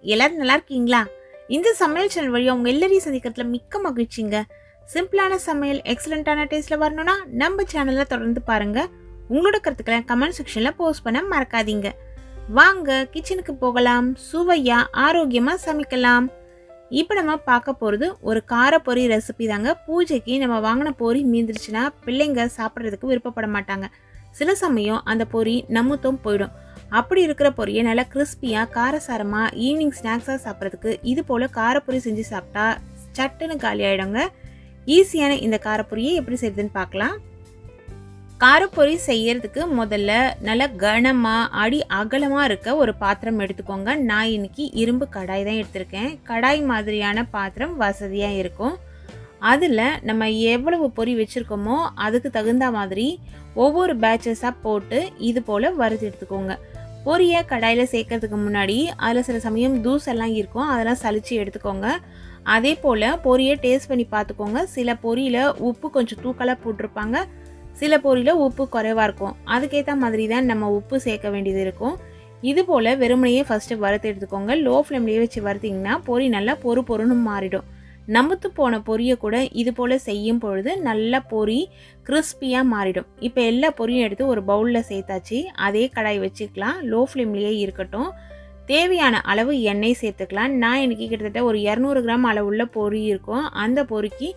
எல்லாரும் நல்லா இருக்கீங்களா? இந்த சமையல் சேனல் வழியா உங்க எல்லாரையும் சந்திக்கிறதுல மிக்க மகிழ்ச்சிங்க. சிம்பிளான சமையல் எக்ஸலண்ட்டான டேஸ்ட்ல வரணும்னா நம்ம சேனல்ல தொடர்ந்து பாருங்க. உங்களோட கருத்துக்களை கமெண்ட் செக்ஷன்ல போஸ்ட் பண்ண மறக்காதீங்க. வாங்க கிச்சனுக்கு போகலாம் சுவையா ஆரோக்கியமா சமைக்கலாம். இப்போ நம்ம பார்க்க போகிறது ஒரு காரப்பொரி ரெசிபி தாங்க. பூஜைக்கு நம்ம வாங்கின பொரி மீந்துருச்சுன்னா பிள்ளைங்க சாப்பிட்றதுக்கு விருப்பப்பட மாட்டாங்க. சில சமயம் அந்த பொரி நமுத்தும் போயிடும். அப்படி இருக்கிற பொரியை நல்லா கிறிஸ்பியாக காரசாரமாக ஈவினிங் ஸ்நாக்ஸாக சாப்பிட்றதுக்கு இது போல் காரப்பொரி செஞ்சு சாப்பிட்டா சட்டுன்னு காலி ஆகிடுங்க ஈஸியான இந்த காரப்பொரியை எப்படி செய்யுதுன்னு பார்க்கலாம். காரப்பொரி செய்யறதுக்கு முதல்ல நல்ல கனமாக அடி அகலமாக இருக்க ஒரு பாத்திரம் எடுத்துக்கோங்க. நான் இன்னைக்கு இரும்பு கடாய் தான் எடுத்திருக்கேன். கடாய் மாதிரியான பாத்திரம் வசதியாக இருக்கும். அதில் நம்ம எவ்வளவு பொரி வச்சுருக்கோமோ அதுக்கு தகுந்த மாதிரி ஒவ்வொரு பேட்சஸாக போட்டு இது போல் வறுத்து எடுத்துக்கோங்க. பொரியை கடாயில் சேர்க்கறதுக்கு முன்னாடி அதில் சில சமயம் தூசெல்லாம் இருக்கும். அதெல்லாம் சளிச்சு எடுத்துக்கோங்க. அதே போல் பொரியை டேஸ்ட் பண்ணி பார்த்துக்கோங்க. சில பொரியில் உப்பு கொஞ்சம் தூக்கலாக போட்டிருப்பாங்க. சில பொரியில் உப்பு குறைவாக இருக்கும். அதுக்கேற்ற மாதிரி தான் நம்ம உப்பு சேர்க்க வேண்டியது இருக்கும். இது போல் வெறுமனையே ஃபஸ்ட்டு வறுத்து எடுத்துக்கோங்க. லோ ஃப்ளேம்லேயே வச்சு வறுத்திங்கன்னா பொரி நல்லா பொறு பொருன்னு மாறிடும். நமுத்து போன பொரியை கூட இது போல் செய்யும் பொழுது நல்லா பொரி கிறிஸ்பியாக மாறிடும். இப்போ எல்லா பொரியும் எடுத்து ஒரு பவுலில் சேர்த்தாச்சு. அதே கடாய் வச்சுக்கலாம். லோ ஃப்ளேம்லேயே இருக்கட்டும். தேவையான அளவு எண்ணெய் சேர்த்துக்கலாம். நான் இன்னைக்கு கிட்டத்தட்ட ஒரு இரநூறு கிராம் அளவுள்ள பொரி இருக்கும். அந்த பொரிக்கு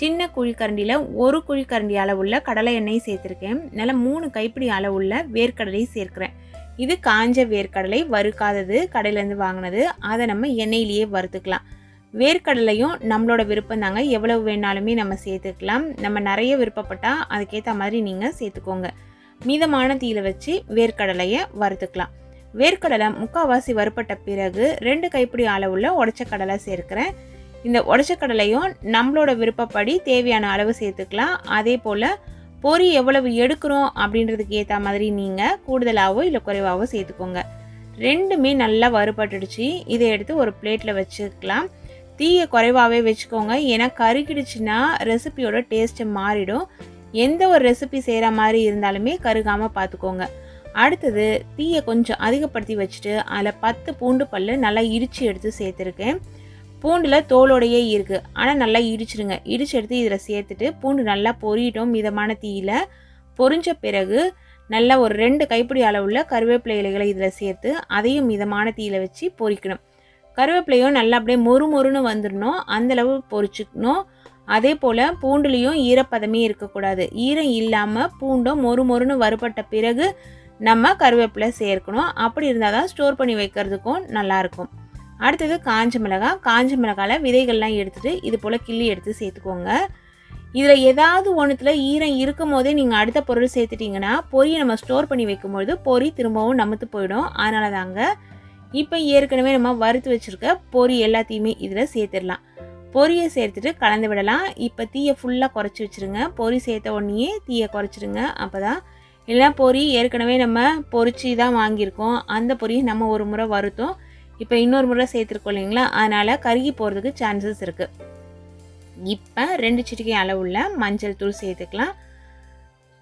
சின்ன குழிக்கரண்டியில் ஒரு குழிக்கரண்டி அளவுள்ள கடலை எண்ணெய் சேர்த்துருக்கேன். நல்லா மூணு கைப்பிடி அளவுள்ள வேர்க்கடலை சேர்க்குறேன். இது காஞ்ச வேர்க்கடலை வறுக்காதது கடையிலேருந்து வாங்கினது. அதை நம்ம எண்ணெயிலேயே வறுத்துக்கலாம். வேர்க்கடலையும் நம்மளோட விருப்பம் தாங்க. எவ்வளவு வேணாலுமே நம்ம சேர்த்துக்கலாம். நம்ம நிறைய விருப்பப்பட்டால் அதுக்கேற்ற மாதிரி நீங்கள் சேர்த்துக்கோங்க. மீதமான தீயில வச்சு வேர்க்கடலையை வறுத்துக்கலாம். வேர்க்கடலை முக்கால்வாசி வறுப்பட்ட பிறகு ரெண்டு கைப்பிடி அளவுள்ள உடச்ச கடலை சேர்க்கிறேன். இந்த உடச்ச கடலையும் நம்மளோட விருப்பப்படி தேவையான அளவு சேர்த்துக்கலாம். அதே போல் பொரி எவ்வளவு எடுக்கிறோம் அப்படின்றதுக்கு ஏற்ற மாதிரி நீங்கள் கூடுதலாகவோ இல்லை குறைவாகவோ சேர்த்துக்கோங்க. ரெண்டுமே நல்லா வறுபட்டுடுச்சு. இதை எடுத்து ஒரு பிளேட்டில் வச்சுக்கலாம். தீயை குறைவாகவே வச்சுக்கோங்க. ஏன்னா கருகிடுச்சுன்னா ரெசிபியோட டேஸ்ட்டு மாறிடும். எந்த ஒரு ரெசிபி செய்கிற மாதிரி இருந்தாலுமே கருகாமல் பார்த்துக்கோங்க அடுத்தது தீயை கொஞ்சம் அதிகப்படுத்தி வச்சுட்டு அதில் பத்து பூண்டு பல் நல்லா இடித்து எடுத்து சேர்த்துருக்கேன். பூண்டில் தோலோடையே இருக்குது ஆனால் நல்லா இடிச்சிடுங்க இடிச்சு எடுத்து இதில் சேர்த்துட்டு பூண்டு நல்லா பொரியட்டும் மிதமான தீயில். பொரிஞ்ச பிறகு நல்லா ஒரு ரெண்டு கைப்பிடி அளவுள்ள கருவேப்பிலை இலைகளை இதில் சேர்த்து அதையும் மிதமான தீயில் வச்சு பொரிக்கணும். கருவேப்பிலையும் நல்லா அப்படியே மொறு மொறுன்னு வந்துடணும். அந்தளவு பொரிச்சுக்கணும் அதே போல் பூண்டுலேயும் ஈரப்பதமே இருக்கக்கூடாது. ஈரம் இல்லாமல் பூண்டும் மொறு மொறுன்னு வறுபட்ட பிறகு நம்ம கருவேப்பிலை சேர்க்கணும். அப்படி இருந்தால் தான் ஸ்டோர் பண்ணி வைக்கிறதுக்கும் நல்லாயிருக்கும் அடுத்தது காஞ்ச மிளகாய் காஞ்ச மிளகாயில் விதைகள்லாம் எடுத்துகிட்டு இது போல் கிள்ளி எடுத்து சேர்த்துக்கோங்க. இதில் ஏதாவது ஒன்றுத்தில் ஈரம் இருக்கும் போதே நீங்கள் அடுத்த பொருள் சேர்த்துட்டிங்கன்னா பொரியை நம்ம ஸ்டோர் பண்ணி வைக்கும்பொழுது பொரி திரும்பவும் நமத்து போயிடும். அதனால தாங்க இப்போ ஏற்கனவே நம்ம வறுத்து வச்சுருக்க பொரி எல்லாத்தையுமே இதில் சேர்த்துடலாம். பொரியை சேர்த்துட்டு கலந்து விடலாம். இப்போ தீயை ஃபுல்லாக குறைச்சி வச்சுருங்க. பொரி சேர்த்த உடனேயே தீயை குறைச்சிடுங்க அப்போ தான் இல்லைனா பொரி ஏற்கனவே நம்ம பொரிச்சு தான் வாங்கியிருக்கோம். அந்த பொரியை நம்ம ஒரு முறை வருத்தோம் இப்போ இன்னொரு முறை சேர்த்துருக்கோம் இல்லைங்களா? அதனால் கருகி போகிறதுக்கு சான்சஸ் இருக்குது இப்போ ரெண்டு சிட்டிகை அளவுள்ள மஞ்சள் தூள் சேர்த்துக்கலாம்.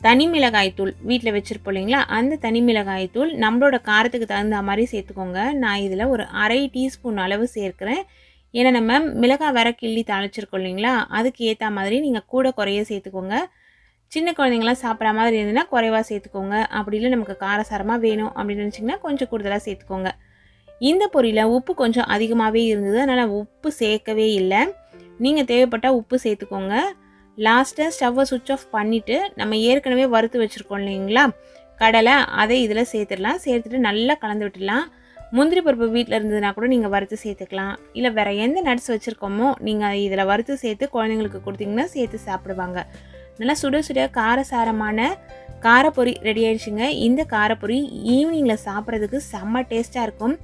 தனி மிளகாய்த்தூள் வீட்டில் வச்சுருப்போம் இல்லைங்களா? அந்த தனி மிளகாய்த்தூள் நம்மளோட காரத்துக்கு தகுந்த மாதிரி சேர்த்துக்கோங்க. நான் இதில் ஒரு அரை டீஸ்பூன் அளவு சேர்க்குறேன். ஏன்னா நம்ம மிளகாய் வர கிள்ளி தாளிச்சிருக்கோம் இல்லைங்களா? அதுக்கு ஏற்ற மாதிரி நீங்கள் கூட குறைய சேர்த்துக்கோங்க. சின்ன குழந்தைங்களாம் சாப்பிட்ற மாதிரி இருந்ததுன்னா குறைவாக சேர்த்துக்கோங்க. அப்படி இல்லை நமக்கு காரசாரமாக வேணும் அப்படின்னு நினச்சிங்கன்னா கொஞ்சம் கூடுதலாக சேர்த்துக்கோங்க. இந்த பொரியில் உப்பு கொஞ்சம் அதிகமாகவே இருந்தது. அதனால் உப்பு சேர்க்கவே இல்லை. நீங்கள் தேவைப்பட்டால் உப்பு சேர்த்துக்கோங்க. லாஸ்ட்டாக ஸ்டவ்வை சுவிட்ச் ஆஃப் பண்ணிவிட்டு நம்ம ஏற்கனவே வறுத்து வச்சுருக்கோம் இல்லைங்களா? கடலை அதை இதில் சேர்த்துடலாம். சேர்த்துட்டு நல்லா கலந்து விட்டுடலாம். முந்திரி பருப்பு வீட்டில் இருந்ததுன்னா கூட நீங்கள் வறுத்து சேர்த்துக்கலாம். இல்லை வேறு எந்த நட்ஸ் வச்சுருக்கோமோ நீங்கள் இதில் வறுத்து சேர்த்து குழந்தைங்களுக்கு கொடுத்தீங்கன்னா சேர்த்து சாப்பிடுவாங்க. நல்லா சுட சுட காரசாரமான காரப்பொரி ரெடி ஆயிடுச்சுங்க. இந்த காரப்பொரி ஈவினிங்கில் சாப்பிட்றதுக்கு செம்ம டேஸ்ட்டாக இருக்கும்.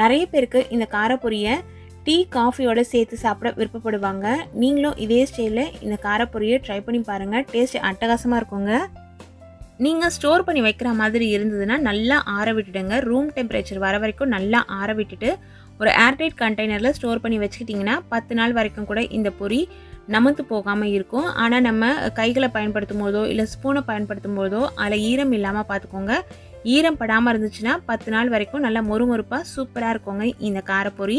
நிறைய பேருக்கு இந்த காரப்பொரியை டீ காஃபியோட சேர்த்து சாப்பிட விருப்பப்படுவாங்க. நீங்களும் இதே ஸ்டைலில் இந்த காரப்பொரியை ட்ரை பண்ணி பாருங்கள் டேஸ்ட் அட்டகாசமாக இருக்குங்க. நீங்கள் ஸ்டோர் பண்ணி வைக்கிற மாதிரி இருந்ததுன்னா நல்லா ஆற விட்டுடுங்க. ரூம் டெம்பரேச்சர் வர வரைக்கும் நல்லா ஆற விட்டுட்டு ஒரு ஏர்டைட் கண்டெய்னரில் ஸ்டோர் பண்ணி வச்சுக்கிட்டிங்கன்னா பத்து நாள் வரைக்கும் கூட இந்த பொரி நமத்து போகாமல் இருக்கும். ஆனால் நம்ம கைகளை பயன்படுத்தும் போதோ இல்லை ஸ்பூனை பயன்படுத்தும் போதோ அதில் ஈரம் இல்லாமல் பார்த்துக்கோங்க ஈரம் படாமல் இருந்துச்சுன்னா பத்து நாள் வரைக்கும் நல்லா மொறுமொறுப்பாக சூப்பராக இருக்குங்க இந்த காரப்பொரி